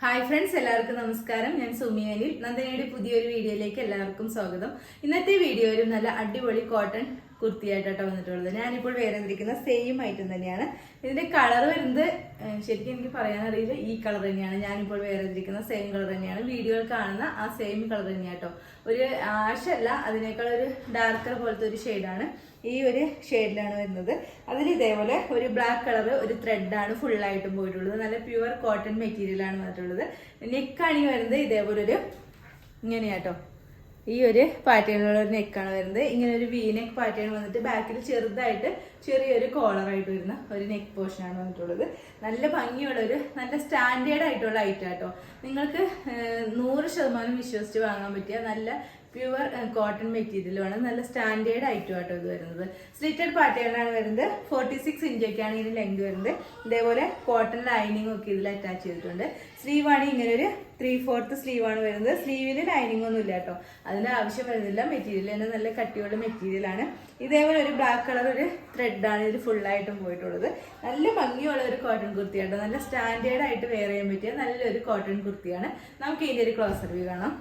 Hi friends എല്ലാവർക്കും നമസ്കാരം. ഞാൻ സുമി അനിൽ. നന്ദനയുടെ പുതിയൊരു വീഡിയോയിലേക്ക് എല്ലാവർക്കും സ്വാഗതം. ഇന്നത്തെ വീഡിയോയിലും നല്ല അടിപൊളി കോട്ടൺ കുർത്തിയായിട്ടാണ് വന്നിട്ടുള്ളത്. ഞാനിപ്പോൾ വേറെ ഇരിക്കുന്ന സെയിം ഐറ്റം തന്നെയാണ്. ഇതിന്റെ കളർ വരുന്നത് ശരിക്കും എനിക്ക് പറയാനറിയില്ല ഈ കളർ തന്നെയാണ്. ഞാനിപ്പോൾ വേറെ ഇരിക്കുന്ന സെയിം കളർ തന്നെയാണ്. വീഡിയോയിൽ കാണുന്ന ആ സെയിം കളർ തന്നെയാണ് ഒരു ആഷ് അല്ല അതിനേക്കാൾ ഒരു ഡാർക്കർ പോലത്തെ ഒരു ഷെയ്ഡാണ് ഈ ഒരു ഷെയ്ഡിലാണ് വരുന്നത്. അതിൽ ഇതേപോലെ ഒരു ബ്ലാക്ക് കളർ ഒരു ത്രെഡാണ് ഫുള്ളായിട്ടും പോയിട്ടുള്ളത്. നല്ല പ്യുവർ കോട്ടൺ മെറ്റീരിയലാണ് വന്നിട്ടുള്ളത്. നെക്കാണെങ്കിൽ വരുന്നത്. ഇതേപോലെ ഒരു ഇങ്ങനെയാട്ടോ. ഈ ഒരു പാറ്റേണിലുള്ള ഒരു നെക്കാണ് വരുന്നത്. ഇങ്ങനെ ഒരു വി നെക്ക് പാറ്റേൺ വന്നിട്ട് ബാക്കിൽ ചെറുതായിട്ട് ചെറിയൊരു കോളറായിട്ട് വരുന്ന ഒരു നെക്ക് പോർഷനാണ് വന്നിട്ടുള്ളത്. നല്ല ഭംഗിയുള്ള ഒരു നല്ല സ്റ്റാൻഡേർഡ് ആയിട്ടുള്ള ഐറ്റം ആട്ടോ നിങ്ങൾക്ക് നൂറ് ശതമാനം വിശ്വസിച്ച് വാങ്ങാൻ പറ്റിയ നല്ല പ്യുവർ കോട്ടൺ മെറ്റീരിയലുമാണ് നല്ല സ്റ്റാൻഡേർഡ് ഐറ്റം ആട്ടോ ഇത് വരുന്നത്. സ്ലിറ്റഡ് പാറ്റേണാണ് വരുന്നത്. ഫോർട്ടി സിക്സ് ഇഞ്ചൊക്കെയാണ് ഇതിന് ലെങ്ത് വരുന്നത്. ഇതേപോലെ കോട്ടൺ ലൈനിങ് ഒക്കെ ഇതിൽ അറ്റാച്ച് ചെയ്തിട്ടുണ്ട്. സ്ലീവാണ് ഇങ്ങനെ ഒരു ത്രീ ഫോർത്ത് സ്ലീവാണ് വരുന്നത്. സ്ലീവിന് ലൈനിങ് ഒന്നും ഇല്ല കേട്ടോ. അതിന്റെ ആവശ്യം വരുന്നില്ല. മെറ്റീരിയൽ തന്നെ നല്ല കട്ടിയുള്ള മെറ്റീരിയലാണ് ഇതേപോലെ ഒരു ബ്ലാക്ക് കളർ ഒരു ത്രെഡാണ് ഇതിൽ ഫുള്ളായിട്ടും പോയിട്ടുള്ളത്. നല്ല ഭംഗിയുള്ള ഒരു കോട്ടൺ കുർത്തിയാണ് നല്ല സ്റ്റാൻഡേർഡ് ആയിട്ട് വെയർ ചെയ്യാൻ പറ്റിയ നല്ലൊരു കോട്ടൺ കുർത്തിയാണ്. നമുക്ക് ഇതിന്റെ ഒരു ക്ലോസർ വ്യൂ കാണാം.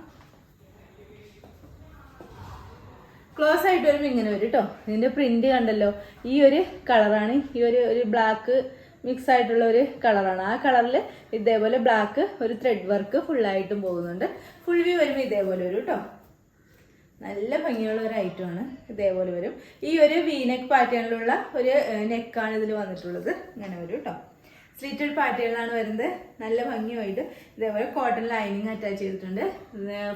ക്ലോസ് ആയിട്ട് വരുമ്പോൾ ഇങ്ങനെ വരും കേട്ടോ ഇതിന്റെ പ്രിന്റ് കണ്ടല്ലോ. ഈ ഒരു കളറാണ് ഈ ഒരു ഒരു ബ്ലാക്ക് മിക്സ് ആയിട്ടുള്ള ഒരു കളറാണ് ആ കളറിൽ ഇതേപോലെ ബ്ലാക്ക് ഒരു ത്രെഡ് വർക്ക് ഫുള്ളായിട്ടും പോകുന്നുണ്ട്. ഫുൾ വ്യൂ വരുമ്പോൾ ഇതേപോലെ വരും കേട്ടോ നല്ല ഭംഗിയുള്ള ഒരു ഐറ്റം ആണ്. ഇതേപോലെ വരും. ഈ ഒരു വീനെക്ക് പാറ്റേണിലുള്ള ഒരു നെക്കാണ് ഇതിൽ വന്നിട്ടുള്ളത്. ഇങ്ങനെ വരും കേട്ടോ സ്ലീറ്റഡ് പാറ്റേണിലാണ് വരുന്നത്. നല്ല ഭംഗിയായിട്ട്. ഇതേപോലെ കോട്ടൺ ലൈനിങ് അറ്റാച്ച് ചെയ്തിട്ടുണ്ട്.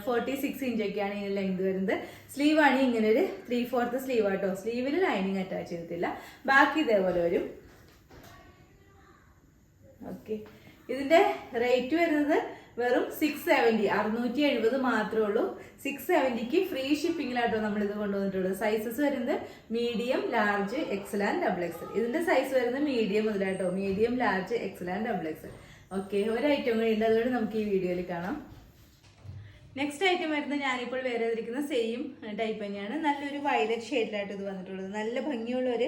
ഫോർട്ടി സിക്സ് ഇഞ്ചൊക്കെയാണ് ഇതിന് ലെങ്ത് വരുന്നത്. സ്ലീവ് ആണ് ഇങ്ങനെ ഒരു ത്രീ ഫോർത്ത് സ്ലീവ് ആട്ടോ സ്ലീവിൽ ലൈനിങ് അറ്റാച്ച് ചെയ്തിട്ടില്ല. ബാക്കി ഇതേപോലെ വരും. ഓക്കെ ഇതിന്റെ റേറ്റ് വരുന്നത് വെറും സിക്സ് സെവന്റി അറുന്നൂറ്റി എഴുപത് മാത്രമേ ഉള്ളൂ. സിക്സ് സെവന്റിക്ക് ഫ്രീ ഷിപ്പിങ്ങിലാട്ടോ നമ്മൾ ഇത് കൊണ്ടുവന്നിട്ടുള്ളത്. സൈസസ് വരുന്നത് medium large XL and double XL ഇതിന്റെ സൈസ് വരുന്നത് medium മുതലാട്ടോ. Medium large XL and double XL okay ഒരു ഐറ്റം കൂടി ഉണ്ട്. അതുകൊണ്ട് നമുക്ക് ഈ വീഡിയോയിൽ കാണാം. നെക്സ്റ്റ് ഐറ്റം വരുന്നത് ഞാനിപ്പോൾ വേറെ ഇരിക്കുന്ന സെയിം ടൈപ്പ് തന്നെയാണ്. നല്ലൊരു വയലറ്റ് ഷെയ്ഡിലായിട്ട് ഇത് വന്നിട്ടുള്ളത്. നല്ല ഭംഗിയുള്ള ഒരു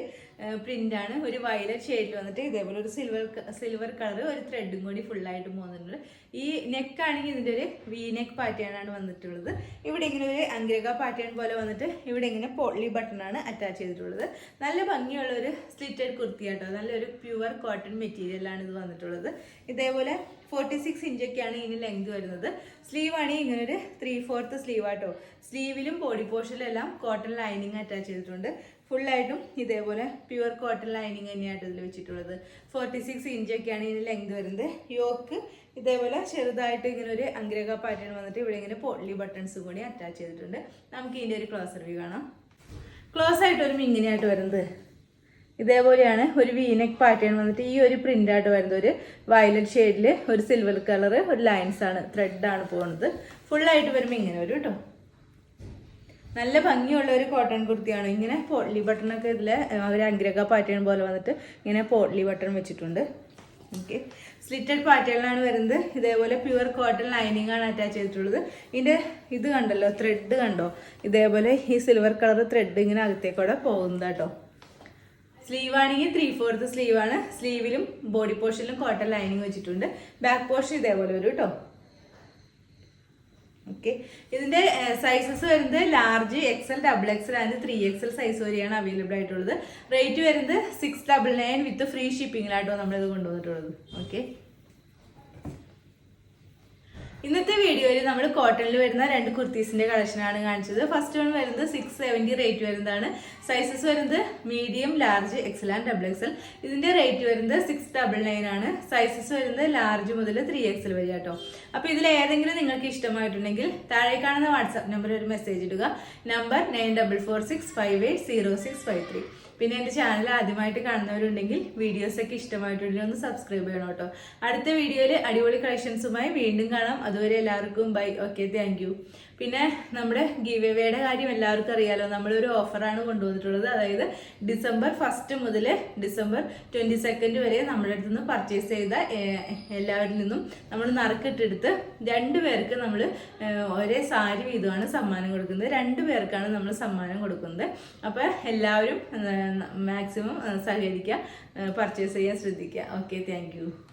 പ്രിന്റ് ആണ്. ഒരു വയലറ്റ് ഷെയ്ഡിൽ വന്നിട്ട് ഇതേപോലെ ഒരു സിൽവർ സിൽവർ കളർ ഒരു ത്രെഡും കൂടി ഫുള്ളായിട്ട് പോകുന്നുണ്ട് ഈ നെക്ക് ആണെങ്കിൽ ഇതിന്റെ ഒരു വി നെക്ക് പാറ്റേൺ ആണ് വന്നിട്ടുള്ളത്. ഇവിടെ ഇങ്ങനെ ഒരു അങ്കിരക പാറ്റേൺ പോലെ വന്നിട്ട് ഇവിടെ ഇങ്ങനെ പൊള്ളി ബട്ടൺ ആണ് അറ്റാച്ച് ചെയ്തിട്ടുള്ളത്. നല്ല ഭംഗിയുള്ള ഒരു സ്ലിറ്റഡ് കുർത്തിയാട്ടോ നല്ലൊരു പ്യുവർ കോട്ടൺ മെറ്റീരിയലാണ് ഇത് വന്നിട്ടുള്ളത്. ഇതേപോലെ ഫോർട്ടി സിക്സ് ഇഞ്ചൊക്കെയാണ് ഇതിന് ലെങ്ത് വരുന്നത്. സ്ലീവ് ആണെങ്കിൽ ഇങ്ങനെ ഒരു ത്രീ ഫോർത്ത് സ്ലീവ് ആട്ടോ. സ്ലീവിലും ബോഡി പോർഷനിലും എല്ലാം കോട്ടൺ ലൈനിങ് അറ്റാച്ച് ചെയ്തിട്ടുണ്ട്. ഫുള്ളായിട്ടും ഇതേപോലെ പ്യുവർ കോട്ടൺ ലൈനിങ് തന്നെയായിട്ട് ഇതിൽ വെച്ചിട്ടുള്ളത്. ഫോർട്ടി സിക്സ് ഇഞ്ചൊക്കെയാണ് ഇതിന് ലെങ്ത് വരുന്നത്. യോക്ക് ഇതേപോലെ ചെറുതായിട്ട് ഇങ്ങനെ ഒരു അഗ്രഹ പാറ്റേൺ വന്നിട്ട് ഇവിടെ ഇങ്ങനെ പൊള്ളി ബട്ടൺസ് കൂടി അറ്റാച്ച് ചെയ്തിട്ടുണ്ട്. നമുക്ക് ഇതിന്റെ ഒരു ക്ലോസർ വ്യൂ കാണാം. ക്ലോസ് ആയിട്ട് വരുമ്പോൾ ഇങ്ങനെയായിട്ട് വരുന്നത്. ഇതേപോലെയാണ് ഒരു വീനെക്ക് പാറ്റേൺ വന്നിട്ട് ഈ ഒരു പ്രിന്റ് ആയിട്ട് വരുന്നത്. ഒരു വയലറ്റ് ഷെയ്ഡിൽ ഒരു സിൽവർ കളർ ഒരു ലൈൻസ് ആണ് ത്രെഡ് ആണ് പോകുന്നത് ഫുള്ളായിട്ട് വരുമ്പോൾ ഇങ്ങനെ വരും കേട്ടോ നല്ല ഭംഗിയുള്ള ഒരു കോട്ടൺ കുർത്തിയാണ്. ഇങ്ങനെ പോട്ട്ലി ബട്ടൺ ഒക്കെ ഇതിൽ ഒരു അഗ്രക പാറ്റേൺ പോലെ വന്നിട്ട് ഇങ്ങനെ പോട്ട്ലി ബട്ടൺ വെച്ചിട്ടുണ്ട്. ഓക്കെ സ്ലിറ്റഡ് പാറ്റേണിലാണ് വരുന്നത്. ഇതേപോലെ പ്യുവർ കോട്ടൺ ലൈനിങ് ആണ് അറ്റാച്ച് ചെയ്തിട്ടുള്ളത്. ഇതിന്റെ ഇത് കണ്ടല്ലോ ത്രെഡ് കണ്ടോ? ഇതേപോലെ ഈ സിൽവർ കളർ ത്രെഡ് ഇങ്ങനെ അകത്തേക്കൂടെ പോകുന്നത് കേട്ടോ സ്ലീവ് ആണെങ്കിൽ ത്രീ ഫോർത്ത് സ്ലീവ് ആണ്. സ്ലീവിലും ബോഡി പോർഷനിലും കോട്ടൺ ലൈനിങ് വെച്ചിട്ടുണ്ട്. ബാക്ക് പോർഷൻ ഇതേപോലെ വരും കേട്ടോ ഓക്കെ ഇതിന്റെ സൈസസ് വരുന്നത് large XL double XL and three XL size വരെയാണ് അവൈലബിൾ ആയിട്ടുള്ളത്. റേറ്റ് വരുന്നത് six double nine with free ഷിപ്പിങ്ങിലായിട്ടോ നമ്മളിത് കൊണ്ടുവന്നിട്ടുള്ളത്. ഓക്കെ ഇന്നത്തെ വീഡിയോയിൽ നമ്മൾ കോട്ടണിൽ വരുന്ന രണ്ട് കുർത്തീസിന്റെ കളക്ഷനാണ് കാണിച്ചത്. ഫസ്റ്റ് വൺ വരുന്നത് സിക്സ് സെവന്റി റേറ്റ് വരുന്നതാണ്. സൈസസ് വരുന്നത് medium large XL and double XL ഇതിന്റെ റേറ്റ് വരുന്നത് സിക്സ് ഡബിൾ നയൻ ആണ്. സൈസസ് വരുന്നത് ലാർജ് മുതൽ ത്രീ എക്സൽ വരെ കേട്ടോ അപ്പൊ ഇതിൽ ഏതെങ്കിലും നിങ്ങൾക്ക് ഇഷ്ടമായിട്ടുണ്ടെങ്കിൽ താഴെ കാണുന്ന വാട്സാപ്പ് നമ്പറിൽ ഒരു മെസ്സേജ് ഇടുക. Number nine double four six five eight zero six five three പിന്നെ എന്റെ ചാനൽ ആദ്യമായിട്ട് കാണുന്നവരുണ്ടെങ്കിൽ വീഡിയോസ് ഒക്കെ ഇഷ്ടമായിട്ടുണ്ടെങ്കിൽ ഒന്ന് സബ്സ്ക്രൈബ് ചെയ്യണം കേട്ടോ. അടുത്ത വീഡിയോയിൽ അടിപൊളി കളക്ഷൻസുമായി വീണ്ടും കാണാം. അതുവരെ എല്ലാവർക്കും ബൈ ഓക്കെ താങ്ക് പിന്നെ നമ്മുടെ ഗീവ് എവേയുടെ കാര്യം എല്ലാവർക്കും അറിയാലോ. നമ്മളൊരു ഓഫറാണ് കൊണ്ടുവന്നിട്ടുള്ളത്. അതായത് ഡിസംബർ ഫസ്റ്റ് മുതൽ ഡിസംബർ ട്വന്റി സെക്കൻഡ് വരെ നമ്മുടെ അടുത്ത് നിന്ന് പർച്ചേസ് ചെയ്ത എല്ലാവരിൽ നിന്നും നമ്മൾ നറുക്കിട്ടെടുത്ത് രണ്ട് പേർക്ക് നമ്മൾ ഒരേ സാരി വീതമാണ് സമ്മാനം കൊടുക്കുന്നത്. രണ്ട് പേർക്കാണ് നമ്മൾ സമ്മാനം കൊടുക്കുന്നത്. അപ്പോൾ എല്ലാവരും മാക്സിമം സഹകരിക്കുക പർച്ചേസ് ചെയ്യാൻ ശ്രദ്ധിക്കുക. Okay thank